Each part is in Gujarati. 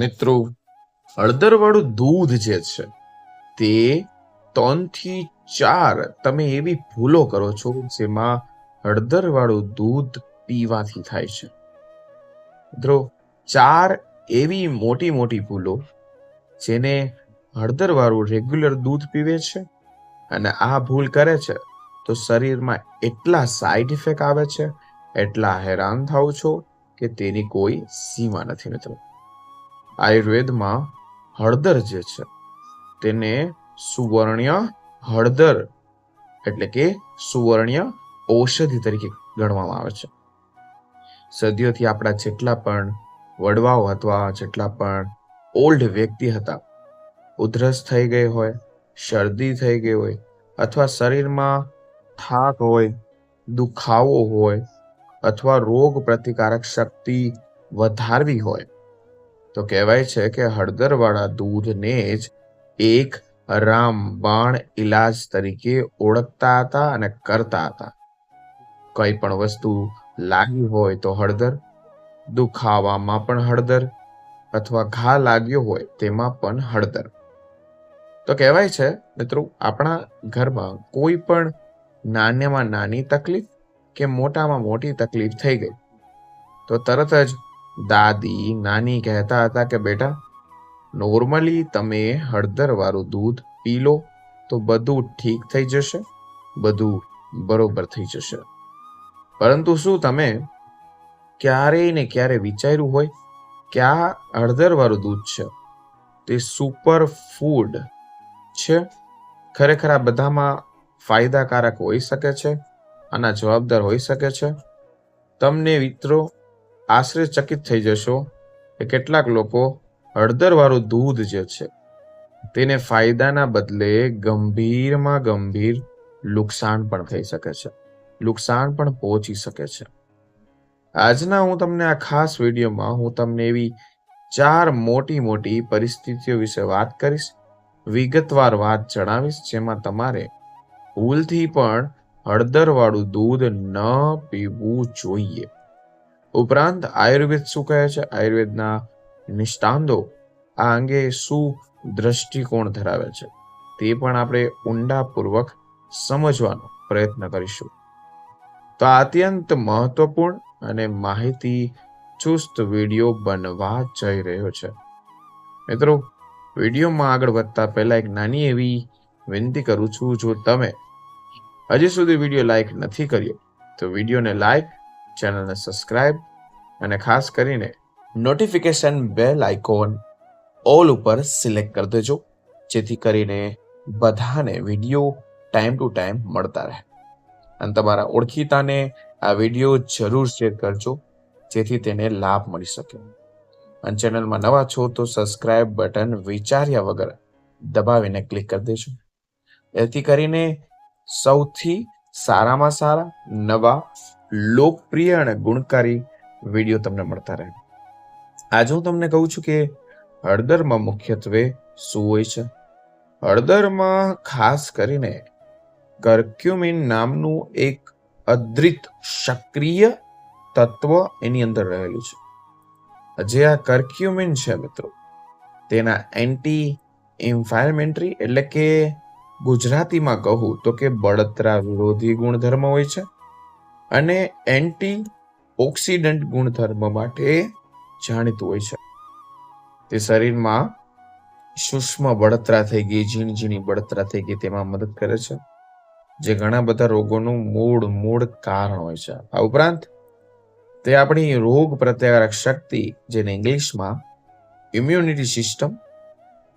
મિત્રો, હળદરવાળું દૂધ જે છે, તે ત્રણથી ચાર તમે એવી ભૂલો કરો છો જેમાં હળદરવાળું દૂધ પીવાથી થાય છે. મિત્રો, ચાર એવી મોટી મોટી ભૂલો જેને હળદરવાળું રેગ્યુલર દૂધ પીવે છે અને આ ભૂલ કરે છે તો શરીરમાં એટલા સાઈડ ઇફેક્ટ આવે છે, એટલા હેરાન થાવ છો કે તેની કોઈ સીમા નથી મિત્રો. આયુર્વેદમાં હળદર જે છે, તેને સુવર્ણ્ય હળદર એટલે કે સુવર્ણ્ય ઔષધિ તરીકે ગણવામાં આવે છે. સદીઓથી આપણા જેટલા પણ વડવાઓ અથવા જેટલા પણ ઓલ્ડ વ્યક્તિ હતા, ઉધરસ થઈ ગઈ હોય, શરદી થઈ ગઈ હોય અથવા શરીરમાં થાક હોય, દુખાવો હોય અથવા રોગ પ્રતિકારક શક્તિ વધારવી હોય તો કહેવાય છે કે હળદરવાળા દૂધને જ એક રામબાણ ઈલાજ તરીકે ઓળખતા હતા અને કરતા હતા. કઈ પણ વસ્તુ લાગી હોય તો હળદર, દુખાવામાં પણ હળદર અથવા ઘા લાગ્યો હોય તેમાં પણ હળદર. તો કહેવાય છે, મિત્રો, આપણા ઘરમાં કોઈ પણ નાનામાં નાની તકલીફ કે મોટામાં મોટી તકલીફ થઈ ગઈ, તો તરત જ દાદી નાની કહેતા હતા કે, બેટા નોર્મલી તમે હળદર વાળું દૂધ પી લો તો બધું ઠીક થઈ જશે, બધું બરોબર થઈ જશે. પરંતુ શું તમે ક્યારેય ને ક્યારે વિચાર્યું હોય કે આ હળદર વાળું દૂધ છે? તે સુપર ફૂડ છે. ખરેખર આ બધામાં ફાયદાકારક હોઈ શકે છે, આના જવાબદાર હોઈ શકે છે. તમને મિત્રો આશ્ચર્યચકિત થઈ જશો કે કેટલાક લોકો હળદરવાળું દૂધ જે છે, તેને ફાયદાના બદલે ગંભીરમાં ગંભીર નુકસાન પણ થઈ શકે છે. નુકસાન પણ પહોંચી શકે છે. આજના હું તમને આ ખાસ વિડીયોમાં હું તમને એવી ચાર મોટી મોટી પરિસ્થિતિઓ વિશે વાત કરીશ, વિગતવાર વાત જણાવીશ, જેમાં તમારે ભૂલથી પણ હળદરવાળું દૂધ ન પીવું જોઈએ. ઉપરાંત આયુર્વેદ શું કહે છે? આયુર્વેદના નિષ્ણાંતો આ અંગે શું દ્રષ્ટિકોણ ધરાવે છે? તે પણ આપણે ઊંડાપૂર્વક સમજવાનો પ્રયત્ન કરીશું. તો આ અત્યંત મહત્વપૂર્ણ અને માહિતી ચુસ્ત વીડિયો બનવા જઈ રહ્યો છે. મિત્રો, વિડીયોમાં આગળ વધતા પહેલા એક નાની એવી વિનંતી કરું છું, જો તમે હજી સુધી વીડિયો લાઈક નથી કર્યો, તો વિડીયોને લાઈક ચેનલને સબસ્ક્રાઇબ અને ખાસ કરીને નોટિફિકેશન બેલ આઇકોન ઓલ ઉપર સિલેક્ટ કરી દેજો, જેથી કરીને બધાને વીડિયો ટાઈમ ટુ ટાઈમ મળતા રહે. અને તમારા ઓળખીતાને આ વીડિયો જરૂર શેર કરજો, જેથી તેને લાભ મળી શકે. અને ચેનલમાં નવા છો તો સબસ્ક્રાઇબ બટન વિચાર્યા વગર દબાવીને ક્લિક કરી દેજો. એથી કરીને સૌથી સારામાં સારા નવા લોકપ્રિય અને ગુણકારી વીડિયો તમને મળતા રહે. આજે હું તમને કહું છું કે હળદરમાં મુખ્યત્વે શું હોય છે? હળદરમાં ખાસ કરીને કર્ક્યુમિન નામનું એક અદ્રિત સક્રિય તત્વ એની અંદર રહેલું છે. જે આ કર્ક્યુમિન છે મિત્રો, તેના એન્ટી ઇન્ફાયરમેન્ટરી એટલે કે ગુજરાતીમાં કહું તો કે બળતરા વિરોધી ગુણધર્મ હોય છે. અને એન્ટી ઓક્સિડન્ટ ગુણધર્મ માટે જાણીતું હોય છે. તે શરીરમાં સૂક્ષ્મ બળતરા થઈ ગઈ ઝીણી ઝીણી બળતરા થઈ ગઈ, તેમાં મદદ કરે છે. જે ઘણા બધા રોગોનું મૂળ મૂળ કારણ હોય છે. આ ઉપરાંત, તે આપણી રોગ પ્રત્યારક શક્તિ, જેને ઇંગ્લિશમાં ઇમ્યુનિટી સિસ્ટમ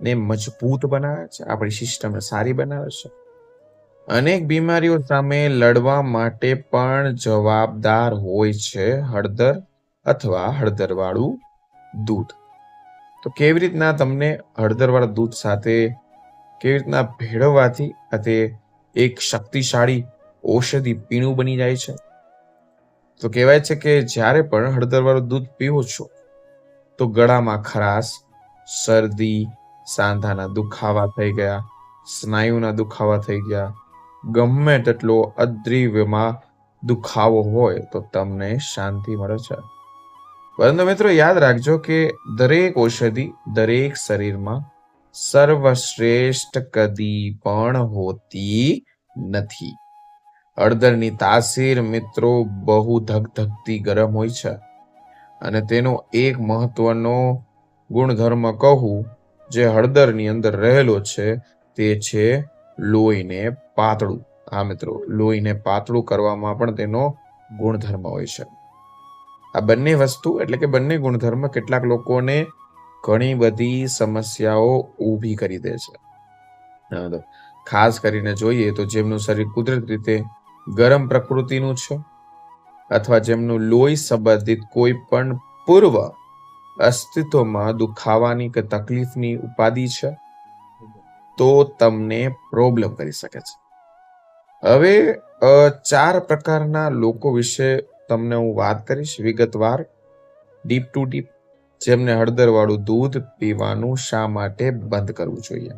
ને મજબૂત બનાવે છે. આપણી સિસ્ટમને સારી બનાવે છે. અનેક બીમારીઓ સામે લડવા માટે પણ જવાબદાર હોય છે હળદર અથવા હળદરવાળું દૂધ. તો કેવી રીતના તમને હળદરવાળા દૂધ સાથે કેવી રીતના ભેળવવાથી તે એક શક્તિશાળી ઔષધિ પીણું બની જાય છે? તો કહેવાય છે કે જ્યારે પણ હળદરવાળું દૂધ પીવો છો, તો ગળામાં ખરાશ, શરદી, સાંધાના દુખાવા થઈ ગયા, સ્નાયુના દુખાવા થઈ ગયા ગમે તેટલો અદ્રિવ્યમાં દુખાવો હોય તો તમને શાંતિ મળે છે. પરંતુ મિત્રો યાદ રાખજો કે દરેક ઔષધિ દરેક શરીરમાં સર્વશ્રેષ્ઠ કદી પણ હોતી નથી. હળદરની તાસીર મિત્રો બહુ ધગધગતી ગરમ હોય છે અને તેનો એક મહત્વનો ગુણધર્મ કહું, જે હળદરની અંદર રહેલો છે તે છે લોહીને પાતળું, હા મિત્રો, લોહીને પાતળું કરવામાં પણ તેનો ગુણધર્મ હોય છે. આ બંને વસ્તુ એટલે કે બંને ગુણધર્મ કેટલાક લોકોને ઘણી બધી સમસ્યાઓ ઊભી કરી દે છે. ખાસ કરીને જોઈએ તો જેમનું શરીર કુદરત રીતે ગરમ પ્રકૃતિનું છે અથવા જેમનું લોહી સંબંધિત કોઈ પણ પૂર્વ અસ્તિત્વમાં દુખાવાની કે તકલીફની ઉપાધિ છે તો તમને પ્રોબ્લેમ કરી શકે છે. હવે ચાર પ્રકારના લોકો વિશે તમને હું વાત કરીશ વિગતવાર. ડીપ ટુ ડીપ જેમને હળદરવાળું દૂધ પીવાનું શા માટે બંધ કરવું જોઈએ?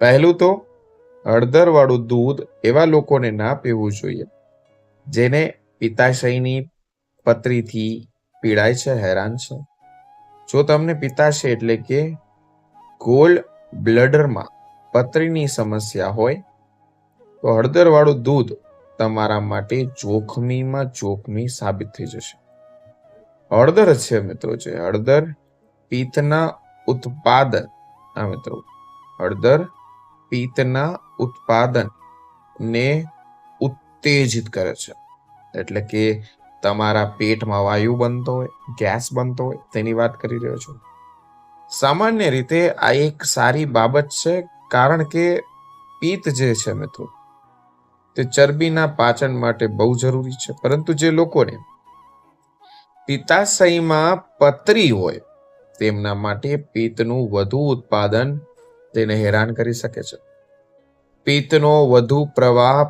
પહેલું તો, હળદરવાળું દૂધ એવા લોકોને ના પીવું જોઈએ, જેને પિત્તાશયની પતરીથી પીડાય છે, હેરાન છે. જો તમને પિત્તાશય એટલે કે ગોલ્ડ બ્લડરમાં પતરીની સમસ્યા હોય, તો હળદરવાળું દૂધ તમારા માટે જોખમીમાં જોખમી સાબિત થઈ જશે. હળદર છે મિત્રો છે હળદર પિત્તના ઉત્પાદન આ મિત્રો. હળદર પિત્તના ઉત્પાદન ને ઉત્તેજિત કરે છે. એટલે કે તમારા પેટમાં વાયુ બનતો હોય, ગેસ બનતો હોય, તેની વાત કરી રહ્યો છું. સામાન્ય રીતે આ એક સારી બાબત છે, કારણ કે પિત્ત જે છે મિત્રો, તે ચરબીના પાચન માટે બહુ જરૂરી છે. પરંતુ જે લોકોને પિત્તાશયમાં પતરી હોય, તેમના માટે પિત્તનું વધુ ઉત્પાદન તેને હેરાન કરી શકે છે. પિત્તનો વધુ પ્રવાહ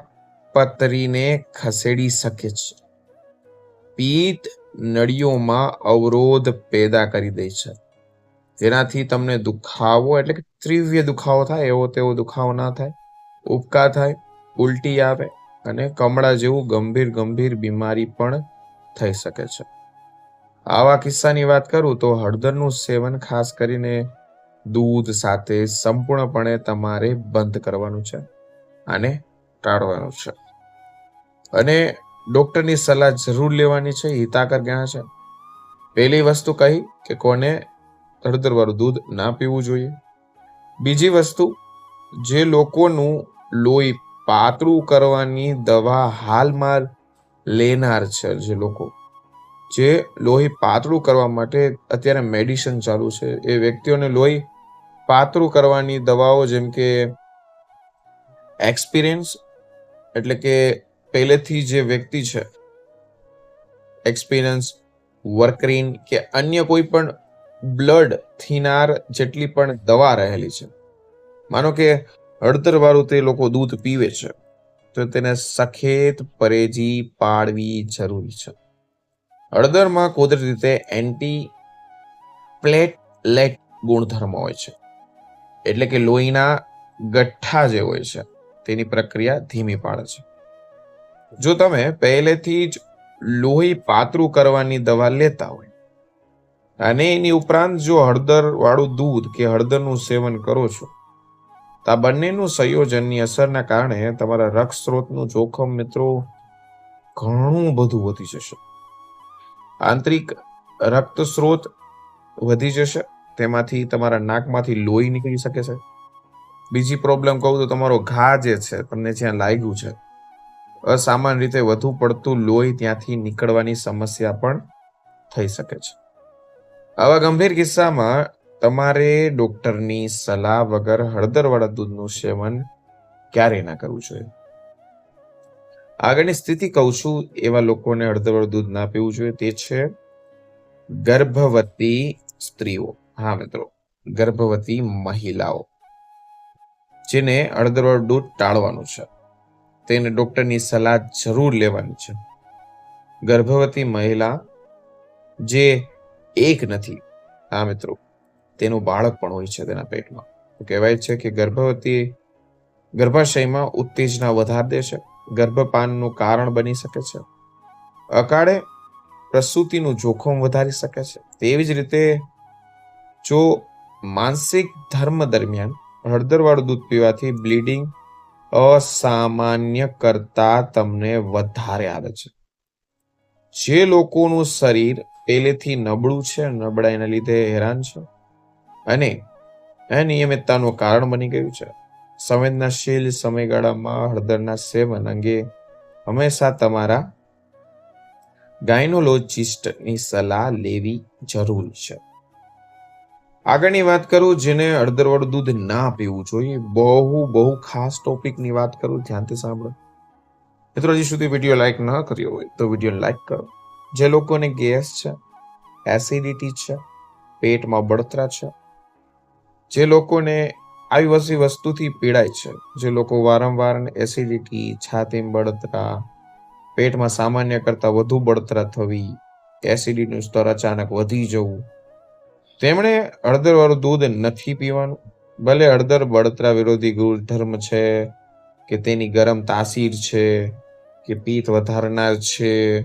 પતરીને ખસેડી શકે છે. પિત્ત નળીઓમાં અવરોધ પેદા કરી દે છે. જેનાથી તમને દુખાવો એટલે કે તીવ્ર દુખાવો થાય, એવો તેવો દુખાવો ના થાય ઉપકા થાય, ઉલટી આવે અને કમળા જેવું ગંભીર ગંભીર બીમારી પણ થઈ શકે છે. આવા કિસ્સાની વાત કરું તો હળદરનું સેવન ખાસ કરીને દૂધ સાથે સંપૂર્ણપણે તમારે બંધ કરવાનું છે અને ટાળવાનું છે. અને ડોક્ટરની સલાહ જરૂર લેવાની છે, હિતાકર ગણા છે. પહેલી વસ્તુ કહી કે કોને હળદરવાળું દૂધ ના પીવું જોઈએ. બીજી વસ્તુ, જે લોકોનું લોહી પાતળું કરવાની દવા હાલમાં લેનાર છે જે લોકો, જે લોહી પાતળું કરવા માટે અત્યારે મેડિસિન ચાલુ છે. એ વ્યક્તિઓને લોહી પાતળું કરવાની દવાઓ જેમ કે એક્સપિરિયન્સ એટલે કે પહેલેથી જે વ્યક્તિ છે એક્સપિરિયન્સ વર્કરીન કે અન્ય કોઈ પણ બ્લડ થીનાર જેટલી પણ દવા રહેલી છે. માનો કે હળદર વાળું તે લોકો દૂધ પીવે છે, તો તેને સખેત પરેજી પાડવી જરૂરી છે. હળદરમાં કુદરતી રીતે એન્ટી પ્લેટલેટ ગુણધર્મ હોય છે, એટલે કે લોહીના ગઠ્ઠા જે હોય છે, તેની પ્રક્રિયા ધીમી પાડે છે. જો તમે પહેલેથી જ લોહી પાતળું કરવાની દવા લેતા હોય અને એની ઉપરાંત જો હળદર વાળું દૂધ કે હળદરનું સેવન કરો છો, તો આ બંનેનું સંયોજનની અસરના કારણે તમારા રક્ત સ્ત્રોતનું જોખમ મિત્રો ઘણું બધું વધી જશે. આંતરિક રક્ત સ્ત્રોત વધી જશે, તેમાંથી તમારા નાકમાંથી લોહી નીકળી શકે છે. બીજી પ્રોબ્લેમ કહું તો તમારો ઘા જે છે, તમને જ્યાં લાગ્યું છે, અસામાન્ય રીતે વધુ પડતું લોહી ત્યાંથી નીકળવાની સમસ્યા પણ થઈ શકે છે. આવા ગંભીર કિસ્સામાં તમારે ડોક્ટરની સલાહ વગર હળદરવાળા દૂધનું સેવન ક્યારેય ના કરવું જોઈએ. આગળની સ્થિતિ કહું છું, એવા લોકોને હળદરવાળું દૂધ ના પીવું જોઈએ. તે છે ગર્ભવતી સ્ત્રીઓ. હા મિત્રો, ગર્ભવતી મહિલાઓ, જેને હળદરવાળું દૂધ ટાળવાનું છે. તેને ડોક્ટરની સલાહ જરૂર લેવાની છે. ગર્ભવતી મહિલા જે એક નથી. હા, મિત્રો. તેનું બાળક પણ હોય છે તેના પેટમાં. કહેવાય છે કે ગર્ભવતી ગર્ભાશયમાં ઉત્તેજના વધારી દે છે. ગર્ભપાનનું કારણ બની શકે છે. અકાળે પ્રસૂતિનું જોખમ વધારી શકે છે. તેવી જ રીતે જો માનસિક ધર્મ દરમિયાન હળદરવાળું દૂધ પીવાથી બ્લીડિંગ અસામાન્ય કરતા તમને વધારે આવે છે. જે લોકોનું શરીર પહેલેથી નબળું છે નબળાઈના લીધે હેરાન છે? અને અનિયમિતતાનું કારણ બની ગયું છે. સંવેદનશીલ સમયગાળામાં હળદરના સેવન અંગે હંમેશા તમારા ગાયનોલોજિસ્ટની સલાહ લેવી જરૂરી છે. આગળની વાત કરું જેને હળદરવાળું દૂધ ના પીવું જોઈએ. બહુ બહુ ખાસ ટોપિકની વાત કરું. ધ્યાનથી સાંભળો. મિત્રો, હજી સુધી વીડિયો લાઈક ન કર્યો હોય તો વીડિયો લાઈક કરો. જે લોકોને ગેસ છે એસિડિટી છે, પેટમાં બળતરા છે, જે લોકોને આવી વસ્તી વસ્તુથી પીડાય છે, જે લોકો વારંવાર એસિડિટી છાતીમાં બળતરા, પેટમાં સામાન્ય કરતાં વધુ બળતરા થવી એસિડિટીનું સ્તર અચાનક વધી જવું. તેમણે હળદરવાળું દૂધ નથી પીવાનું. ભલે હળદર બળતરા વિરોધી ગુણધર્મ છે, કે તેની ગરમ તાસીર છે, કે પિત્ત વધારનાર છે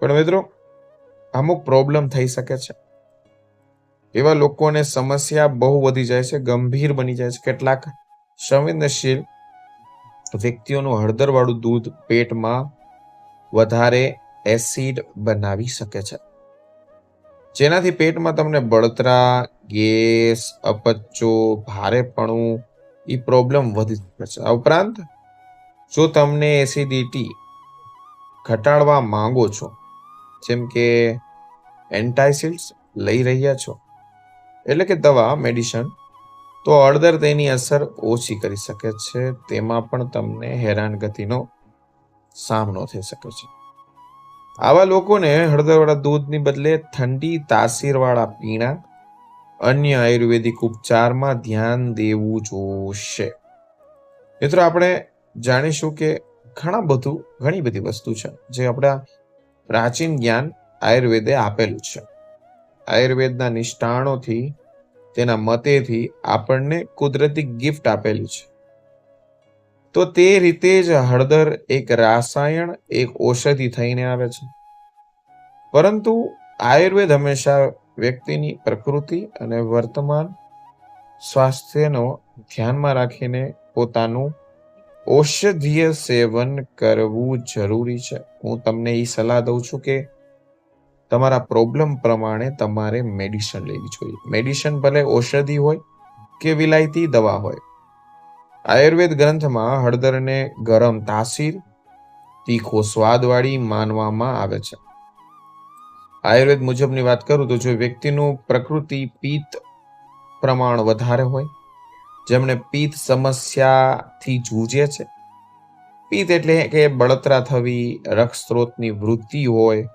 પણ મિત્રો, અમુક પ્રોબ્લેમ થઈ શકે છે. એવા લોકોને સમસ્યા બહુ વધી જાય છે, ગંભીર બની જાય છે. કેટલાક સંવેદનશીલ વ્યક્તિઓનું હળદરવાળું દૂધ પેટમાં વધારે એસિડ બનાવી શકે છે. જેનાથી પેટમાં તમને બળતરા, ગેસ, અપચો, ભારેપણું એ પ્રોબ્લેમ વધી શકે છે. આ ઉપરાંત, જો તમને એસિડિટી ઘટાડવા માંગો છો જેમ કે એન્ટાઇસિડ્સ લઈ રહ્યા છો. એટલે કે દવા મેડિસન તો હળદર તેની અસર ઓછી કરી શકે છે. તેમાં પણ તમને હેરાનગતિનો સામનો થઈ શકે છે. આવા લોકોને હળદરવાળા દૂધની બદલે ઠંડી, તાસીરવાળા પીણા, અન્ય આયુર્વેદિક ઉપચારમાં ધ્યાન દેવું જોશે. મિત્રો, આપણે જાણીશું કે ઘણા બધું, ઘણી બધી વસ્તુ છે જે આપણા પ્રાચીન જ્ઞાન આયુર્વેદે આપેલું છે. આયુર્વેદના નિષ્ઠાણોથી, તેના મતેથી આપણને કુદરતી ગિફ્ટ આપેલી છે. તો તે રીતે જ હળદર એક રાસાયણ, એક ઔષધિ થઈને આવે છે. પરંતુ આયુર્વેદ હંમેશા વ્યક્તિની પ્રકૃતિ અને વર્તમાન સ્વાસ્થ્યનો ધ્યાનમાં રાખીને પોતાનું ઔષધીય સેવન કરવું જરૂરી છે. હું તમને એ સલાહ દઉં છું કે તમારા પ્રોબ્લેમ પ્રમાણે તમારે મેડિસિન લેવી જોઈએ. મેડિસિન ભલે ઔષધિ હોય કે વિલાયતી દવા હોય. આયુર્વેદ ગ્રંથમાં હળદરને ગરમ તાસીર, તીખો સ્વાદવાળી માનવામાં આવે છે. આયુર્વેદ મુજબની વાત કરું તો જો વ્યક્તિનું પ્રકૃતિ પિત્ત પ્રમાણ વધારે હોય જેમણે પિત્ત સમસ્યાથી જૂજે છે. પિત્ત એટલે કે બળતરા થવી રક્તસ્ત્રોતની વૃદ્ધિ હોય,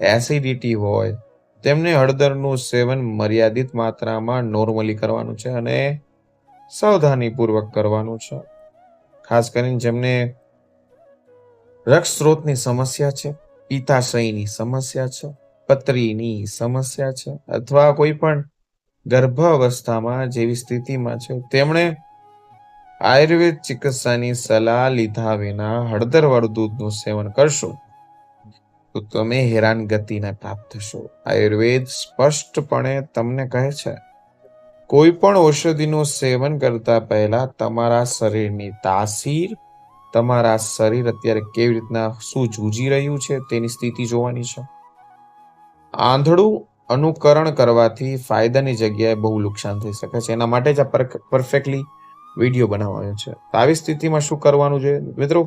એસિડિટી હોય, તેમને હળદરનું સેવન મર્યાદિત માત્રામાં નોર્મલી કરવાનું છે અને સાવધાનીપૂર્વક કરવાનું છે. ખાસ કરીને જેમને રક્તસ્ત્રોતની સમસ્યા છે, પિત્તાશયની સમસ્યા છે, પત્રીની સમસ્યા છે, અથવા કોઈ પણ ગર્ભ અવસ્થામાં જેવી સ્થિતિમાં છે. તેમણે આયુર્વેદ ચિકિત્સાની સલાહ લીધા વિના હળદરવાળું દૂધનું સેવન કરશો તો તમે હેરાનગતિને પ્રાપ્ત થશો. આયુર્વેદ સ્પષ્ટપણે તમને કહે છે, કોઈ પણ ઔષધિનું સેવન કરતા પહેલા તમારા શરીરની તાસીર, તમારા શરીર અત્યારે કેવી રીતના શું જૂજી રહ્યું છે તેની સ્થિતિ જોવાની છે. આંધળું અનુકરણ કરવાથી ફાયદાની જગ્યાએ બહુ નુકસાન થઈ શકે છે. એના માટે જ આ પરફેક્ટલી વીડિયો બનાવવાનો છે. તો આવી સ્થિતિમાં શું કરવાનું છે? મિત્રો,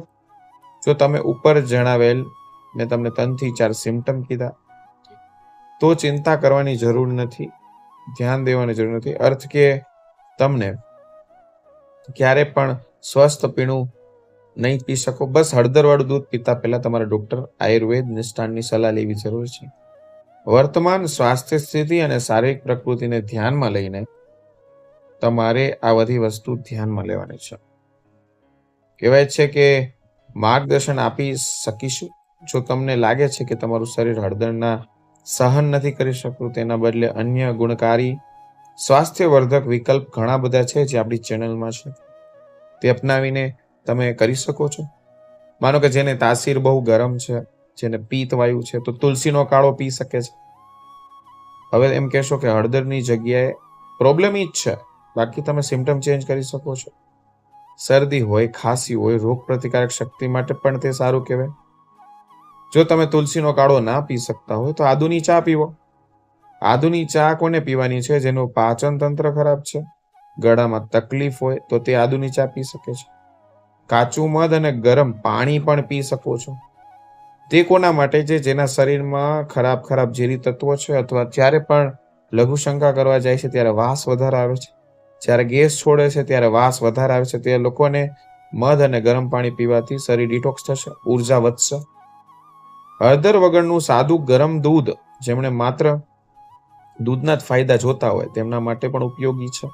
જો તમે ઉપર જણાવેલ મેં તમને ત્રણથી ચાર સિમ્ટમ કીધા, તો ચિંતા કરવાની જરૂર નથી. ધ્યાન દેવાની જરૂર નથી. અર્થ કે તમને ક્યારે પણ સ્વસ્થ પીણું નહીં પી શકો. બસ હળદરવાળું દૂધ પીતા પહેલા તમારા ડૉક્ટર આયુર્વેદ નિષ્ઠાનની સલાહ લેવી જરૂર છે. વર્તમાન સ્વાસ્થ્ય સ્થિતિ અને શારીરિક પ્રકૃતિને ધ્યાનમાં લઈને તમારે આ બધી વસ્તુ ધ્યાનમાં લેવાની છે. કહેવાય છે કે માર્ગદર્શન આપી શકીશું. જો તમને લાગે છે કે તમારું શરીર હળદરના સહન નથી કરી શકતું, તેના બદલે અન્ય ગુણકારી સ્વાસ્થ્યવર્ધક વિકલ્પ ઘણા બધા છે જે આપણી ચેનલમાં છે. તે અપનાવીને તમે કરી શકો છો. માનો કે જેને તાસીર બહુ ગરમ છે જેને પિત્ત વાયુ છે, તો તુલસીનો કાળો પી શકે છે. હવે એમ કહેશો કે હળદરની જગ્યાએ પ્રોબ્લેમ ઈ જ છે. બાકી તમે સિમ્ટમ ચેન્જ કરી શકો છો. શરદી હોય, ખાંસી હોય, રોગ પ્રતિકારક શક્તિ માટે પણ તે સારું કહેવાય. જો તમે તુલસીનો કાળો ના પી શકતા હોય, તો આદુની ચા પીવો. આદુની ચા કોને પીવાની છે? જેનું પાચન તંત્ર ખરાબ છે. ગળામાં તકલીફ હોય, તો તે આદુની ચા પી શકે છે. કાચું મધ અને ગરમ પાણી પણ પી શકો છો. તે કોના માટે છે? જેના શરીરમાં ખરાબ ખરાબ ઝેરી તત્વો છે અથવા જ્યારે પણ લઘુશંકા કરવા જાય છે ત્યારે વાસ વધારે આવે છે? જ્યારે ગેસ છોડે છે ત્યારે વાસ વધારે આવે છે? તે લોકોને મધ અને ગરમ પાણી પીવાથી શરીર ડિટોક્સ થશે, ઊર્જા વધશે. હળદર વગરનું સાદું ગરમ દૂધ જેમણે માત્ર દૂધના જ ફાયદા જોતા હોય તેમના માટે પણ ઉપયોગી છે.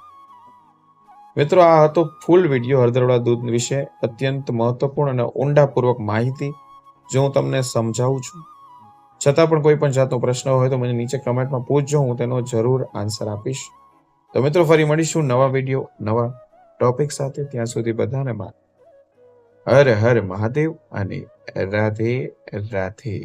મિત્રો, આ હતો ફૂલ વીડિયો હળદરવાળા દૂધ વિશે. અત્યંત મહત્વપૂર્ણ અને ઊંડાપૂર્વક માહિતી. જો હું તમને સમજાવું છું, છતાં પણ કોઈ પણ જાતનો પ્રશ્ન હોય તો મને નીચે કમેન્ટમાં પૂછજો, હું તેનો જરૂર આન્સર આપીશ. તો મિત્રો, ફરી મળીશું નવા વીડિયો, નવા ટોપિક સાથે. ત્યાં સુધી બધાને માન હર હર મહાદેવ અને રાધે રાધે.